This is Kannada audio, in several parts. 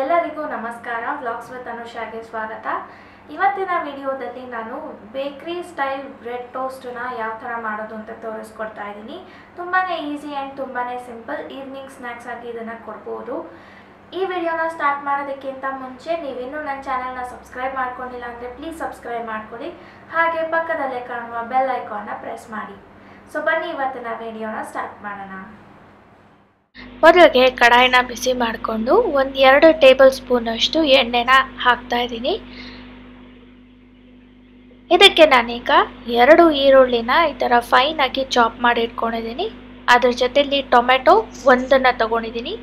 ಎಲ್ಲರಿಗೂ ನಮಸ್ಕಾರ. ವ್ಲಾಗ್ಸ್ ವಿತ್ ಅನುಷಾಗೆ ಸ್ವಾಗತ. ಇವತ್ತಿನ ವಿಡಿಯೋದಲ್ಲಿ ನಾನು ಬೇಕ್ರಿ ಸ್ಟೈಲ್ ಬ್ರೆಡ್ ಟೋಸ್ಟನ್ನ ಯಾವ ಥರ ಮಾಡೋದು ಅಂತ ತೋರಿಸ್ಕೊಡ್ತಾ ಇದ್ದೀನಿ. ತುಂಬಾ ಈಸಿ ಆ್ಯಂಡ್ ತುಂಬಾ ಸಿಂಪಲ್ ಈವ್ನಿಂಗ್ ಸ್ನ್ಯಾಕ್ಸ್ ಆಗಿ ಇದನ್ನು ಕೊಡ್ಬೋದು. ಈ ವಿಡಿಯೋನ ಸ್ಟಾರ್ಟ್ ಮಾಡೋದಕ್ಕಿಂತ ಮುಂಚೆ ನೀವಿನ್ನೂ ನನ್ನ ಚಾನಲ್ನ ಸಬ್ಸ್ಕ್ರೈಬ್ ಮಾಡ್ಕೊಂಡಿಲ್ಲ ಅಂದರೆ ಪ್ಲೀಸ್ ಸಬ್ಸ್ಕ್ರೈಬ್ ಮಾಡ್ಕೊಳ್ಳಿ. ಹಾಗೆ ಪಕ್ಕದಲ್ಲೇ ಕಾಣುವ ಬೆಲ್ ಐಕಾನ್ನ ಪ್ರೆಸ್ ಮಾಡಿ. ಸೊ ಬನ್ನಿ ಇವತ್ತಿನ ವಿಡಿಯೋನ ಸ್ಟಾರ್ಟ್ ಮಾಡೋಣ. ಮೊದಲಿಗೆ ಕಡಾಯಿನ ಬಿಸಿ ಮಾಡಿಕೊಂಡು ಒಂದು ಎರಡು ಟೇಬಲ್ ಸ್ಪೂನಷ್ಟು ಎಣ್ಣೆನ ಹಾಕ್ತಾ ಇದ್ದೀನಿ. ಇದಕ್ಕೆ ನಾನೀಗ ಎರಡು ಈರುಳ್ಳಿನ ಈ ಥರ ಫೈನಾಗಿ ಚಾಪ್ ಮಾಡಿ ಇಟ್ಕೊಂಡಿದ್ದೀನಿ. ಅದ್ರ ಜೊತೆಲಿ ಟೊಮೆಟೊ ಒಂದನ್ನು ತಗೊಂಡಿದ್ದೀನಿ.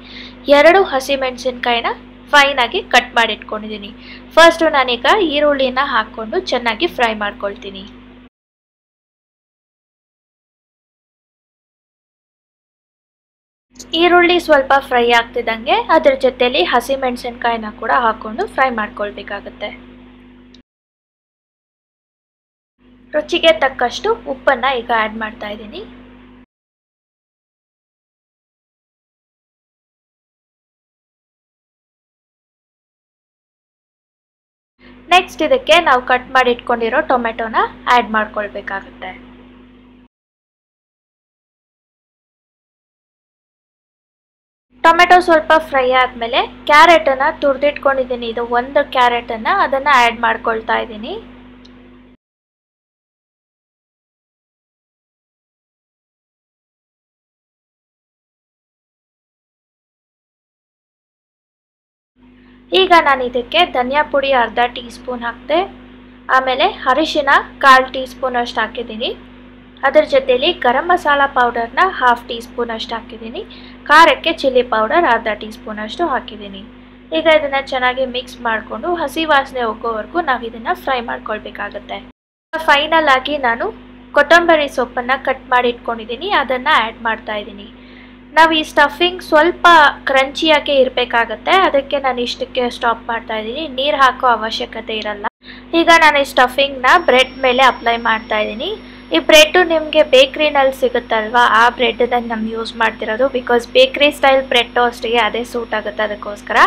ಎರಡು ಹಸಿಮೆಣಸಿನ್ಕಾಯಿನ ಫೈನಾಗಿ ಕಟ್ ಮಾಡಿ ಇಟ್ಕೊಂಡಿದ್ದೀನಿ. ಫಸ್ಟು ನಾನೀಗ ಈರುಳ್ಳಿನ ಹಾಕ್ಕೊಂಡು ಚೆನ್ನಾಗಿ ಫ್ರೈ ಮಾಡ್ಕೊಳ್ತೀನಿ. ಈರುಳ್ಳಿ ಸ್ವಲ್ಪ ಫ್ರೈ ಆಗ್ತಿದ್ದಂಗೆ ಅದ್ರ ಜೊತೆಲಿ ಹಸಿಮೆಣಸಿನ್ಕಾಯಿನ ಕೂಡ ಹಾಕ್ಕೊಂಡು ಫ್ರೈ ಮಾಡ್ಕೊಳ್ಬೇಕಾಗತ್ತೆ. ರುಚಿಗೆ ತಕ್ಕಷ್ಟು ಉಪ್ಪನ್ನು ಈಗ ಆ್ಯಡ್ ಮಾಡ್ತಾ ಇದ್ದೀನಿ. ನೆಕ್ಸ್ಟ್ ಇದಕ್ಕೆ ನಾವು ಕಟ್ ಮಾಡಿ ಇಟ್ಕೊಂಡಿರೋ ಟೊಮೆಟೊನ ಆ್ಯಡ್ ಮಾಡ್ಕೊಳ್ಬೇಕಾಗತ್ತೆ. ಟೊಮೆಟೊ ಸ್ವಲ್ಪ ಫ್ರೈ ಆದಮೇಲೆ ಕ್ಯಾರೆಟನ್ನು ತುರಿದಿಟ್ಕೊಂಡಿದ್ದೀನಿ. ಇದು ಒಂದು ಕ್ಯಾರೆಟನ್ನು ಅದನ್ನು ಆ್ಯಡ್ ಮಾಡ್ಕೊಳ್ತಾ ಇದ್ದೀನಿ. ಈಗ ನಾನು ಇದಕ್ಕೆ ಧನಿಯಾ ಪುಡಿ ಅರ್ಧ ಟೀ ಸ್ಪೂನ್ ಹಾಕಿದೆ ಆಮೇಲೆ ಅರಿಶಿನ ಕಾಲು ಟೀ ಸ್ಪೂನ್ ಅಷ್ಟು ಹಾಕಿದ್ದೀನಿ. ಅದರ ಜೊತೆಯಲ್ಲಿ ಗರಂ ಮಸಾಲ ಪೌಡರ್ನ ಹಾಫ್ ಟೀ ಸ್ಪೂನ್ ಅಷ್ಟು ಹಾಕಿದ್ದೀನಿ. ಖಾರಕ್ಕೆ ಚಿಲ್ಲಿ ಪೌಡರ್ ಅರ್ಧ ಟೀ ಸ್ಪೂನ್ ಅಷ್ಟು ಹಾಕಿದ್ದೀನಿ. ಈಗ ಇದನ್ನು ಚೆನ್ನಾಗಿ ಮಿಕ್ಸ್ ಮಾಡಿಕೊಂಡು ಹಸಿ ವಾಸನೆ ಹೋಗೋವರೆಗೂ ನಾವು ಇದನ್ನು ಫ್ರೈ ಮಾಡ್ಕೊಳ್ಬೇಕಾಗತ್ತೆ. ಫೈನಲ್ ಆಗಿ ನಾನು ಕೊತ್ತಂಬರಿ ಸೊಪ್ಪನ್ನು ಕಟ್ ಮಾಡಿ ಇಟ್ಕೊಂಡಿದ್ದೀನಿ. ಅದನ್ನು ಆ್ಯಡ್ ಮಾಡ್ತಾ ಇದ್ದೀನಿ. ನಾವು ಈ ಸ್ಟಫಿಂಗ್ ಸ್ವಲ್ಪ ಕ್ರಂಚಿಯಾಗೆ ಇರಬೇಕಾಗತ್ತೆ. ಅದಕ್ಕೆ ನಾನು ಇಷ್ಟಕ್ಕೆ ಸ್ಟಾಪ್ ಮಾಡ್ತಾ ಇದ್ದೀನಿ. ನೀರು ಹಾಕೋ ಅವಶ್ಯಕತೆ ಇರಲ್ಲ. ಈಗ ನಾನು ಈ ಸ್ಟಫಿಂಗ್ನ ಬ್ರೆಡ್ ಮೇಲೆ ಅಪ್ಲೈ ಮಾಡ್ತಾ ಇದ್ದೀನಿ. ಈ ಬ್ರೆಡ್ಡು ನಿಮಗೆ ಬೇಕ್ರಿನಲ್ಲಿ ಸಿಗುತ್ತಲ್ವಾ? ಆ ಬ್ರೆಡ್ನ ನಮ್ಮ ಯೂಸ್ ಮಾಡ್ತಿರೋದು ಬಿಕಾಸ್ ಬೇಕ್ರಿ ಸ್ಟೈಲ್ ಬ್ರೆಡ್ ಟೋಸ್ಟ್ಗೆ ಅದೇ ಸೂಟ್ ಆಗುತ್ತೆ ಅದಕ್ಕೋಸ್ಕರ.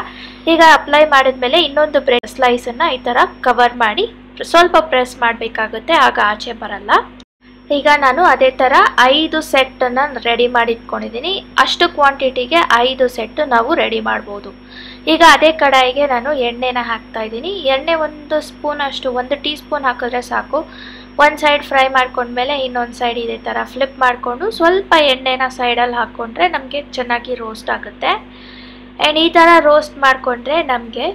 ಈಗ ಅಪ್ಲೈ ಮಾಡಿದ್ಮೇಲೆ ಇನ್ನೊಂದು ಬ್ರೆಡ್ ಸ್ಲೈಸನ್ನು ಈ ಥರ ಕವರ್ ಮಾಡಿ ಸ್ವಲ್ಪ ಪ್ರೆಸ್ ಮಾಡಬೇಕಾಗುತ್ತೆ, ಆಗ ಆಚೆ ಬರಲ್ಲ. ಈಗ ನಾನು ಅದೇ ಥರ ಐದು ಸೆಟ್ಟನ್ನು ರೆಡಿ ಮಾಡಿ ಇಟ್ಕೊಂಡಿದ್ದೀನಿ ಅಷ್ಟು ಕ್ವಾಂಟಿಟಿಗೆ ಐದು ಸೆಟ್ಟು ನಾವು ರೆಡಿ ಮಾಡ್ಬೋದು. ಈಗ ಅದೇ ಕಡಾಯಿಗೆ ನಾನು ಎಣ್ಣೆನ ಹಾಕ್ತಾ ಇದ್ದೀನಿ ಎಣ್ಣೆ ಒಂದು ಸ್ಪೂನ್ ಅಷ್ಟು, ಒಂದು ಟೀ ಸ್ಪೂನ್ ಹಾಕಿದ್ರೆ ಸಾಕು. ಒಂದು ಸೈಡ್ ಫ್ರೈ ಮಾಡ್ಕೊಂಡ್ಮೇಲೆ ಇನ್ನೊಂದು ಸೈಡ್ ಇದೇ ಥರ ಫ್ಲಿಪ್ ಮಾಡಿಕೊಂಡು ಸ್ವಲ್ಪ ಎಣ್ಣೆನ ಸೈಡಲ್ಲಿ ಹಾಕ್ಕೊಂಡ್ರೆ ನಮಗೆ ಚೆನ್ನಾಗಿ ರೋಸ್ಟ್ ಆಗುತ್ತೆ. ಆ್ಯಂಡ್ ಈ ಥರ ರೋಸ್ಟ್ ಮಾಡಿಕೊಂಡ್ರೆ ನಮಗೆ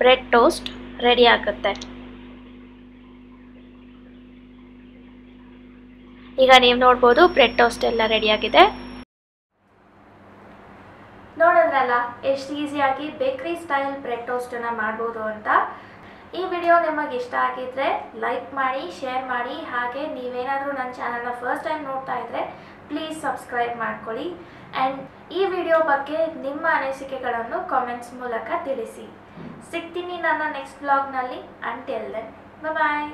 ಬ್ರೆಡ್ ಟೋಸ್ಟ್ ರೆಡಿ ಆಗುತ್ತೆ. ಈಗ ನೀವು ನೋಡ್ಬೋದು ಬ್ರೆಡ್ ಟೋಸ್ಟ್ ಎಲ್ಲ ರೆಡಿಯಾಗಿದೆ ನೋಡಿದ್ರಲ್ಲ, ಎಷ್ಟು ಈಸಿಯಾಗಿ ಬೇಕ್ರಿ ಸ್ಟೈಲ್ ಬ್ರೆಡ್ ಟೋಸ್ಟನ್ನು ಮಾಡ್ಬೋದು ಅಂತ. ಈ ವಿಡಿಯೋ ನಿಮಗೆ ಇಷ್ಟ ಆಗಿದ್ರೆ ಲೈಕ್ ಮಾಡಿ, ಶೇರ್ ಮಾಡಿ, ಹಾಗೆ ನೀವೇನಾದರೂ ನನ್ನ ಚಾನಲ್ನ ಫಸ್ಟ್ ಟೈಮ್ ನೋಡ್ತಾ ಇದ್ದರೆ ಪ್ಲೀಸ್ ಸಬ್ಸ್ಕ್ರೈಬ್ ಮಾಡ್ಕೊಳ್ಳಿ. ಆ್ಯಂಡ್ ಈ ವಿಡಿಯೋ ಬಗ್ಗೆ ನಿಮ್ಮ ಅನಿಸಿಕೆಗಳನ್ನು ಕಾಮೆಂಟ್ಸ್ ಮೂಲಕ ತಿಳಿಸಿ. ಸಿಗ್ತೀನಿ ನನ್ನ ನೆಕ್ಸ್ಟ್ ಬ್ಲಾಗ್ನಲ್ಲಿ ಅಂಟೆಲ್ಲೆ ಬಾಯ್